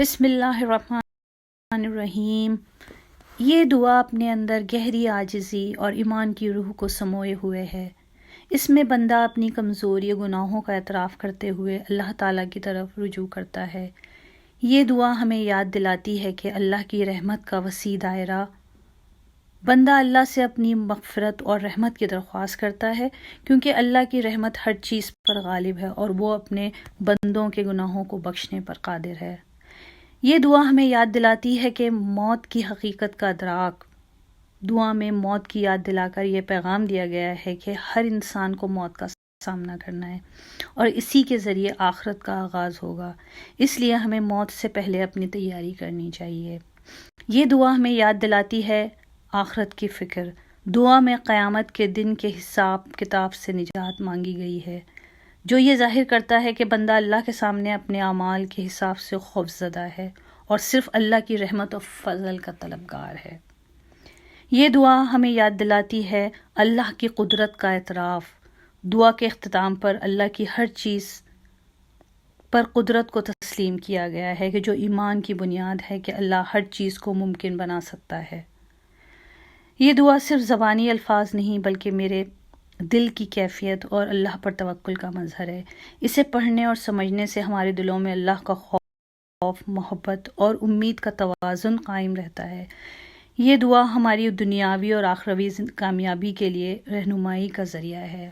بسم اللہ الرحمن الرحیم۔ یہ دعا اپنے اندر گہری عاجزی اور ایمان کی روح کو سموئے ہوئے ہے۔ اس میں بندہ اپنی کمزوری گناہوں کا اعتراف کرتے ہوئے اللہ تعالیٰ کی طرف رجوع کرتا ہے۔ یہ دعا ہمیں یاد دلاتی ہے کہ اللہ کی رحمت کا وسیع دائرہ بندہ اللہ سے اپنی مغفرت اور رحمت کی درخواست کرتا ہے، کیونکہ اللہ کی رحمت ہر چیز پر غالب ہے اور وہ اپنے بندوں کے گناہوں کو بخشنے پر قادر ہے۔ یہ دعا ہمیں یاد دلاتی ہے کہ موت کی حقیقت کا ادراک۔ دعا میں موت کی یاد دلا کر یہ پیغام دیا گیا ہے کہ ہر انسان کو موت کا سامنا کرنا ہے اور اسی کے ذریعے آخرت کا آغاز ہوگا۔ اس لیے ہمیں موت سے پہلے اپنی تیاری کرنی چاہیے۔ یہ دعا ہمیں یاد دلاتی ہے آخرت کی فکر۔ دعا میں قیامت کے دن کے حساب کتاب سے نجات مانگی گئی ہے۔ جو یہ ظاہر کرتا ہے کہ بندہ اللہ کے سامنے اپنے اعمال کے حساب سے خوف زدہ ہے اور صرف اللہ کی رحمت و فضل کا طلبگار ہے۔ یہ دعا ہمیں یاد دلاتی ہے اللہ کی قدرت کا اعتراف، دعا کے اختتام پر اللہ کی ہر چیز پر قدرت کو تسلیم کیا گیا ہے کہ جو ایمان کی بنیاد ہے کہ اللہ ہر چیز کو ممکن بنا سکتا ہے۔ یہ دعا صرف زبانی الفاظ نہیں بلکہ میرے دل کی کیفیت اور اللہ پر توکل کا مظہر ہے۔ اسے پڑھنے اور سمجھنے سے ہمارے دلوں میں اللہ کا خوف، محبت اور امید کا توازن قائم رہتا ہے۔ یہ دعا ہماری دنیاوی اور آخروی کامیابی کے لیے رہنمائی کا ذریعہ ہے۔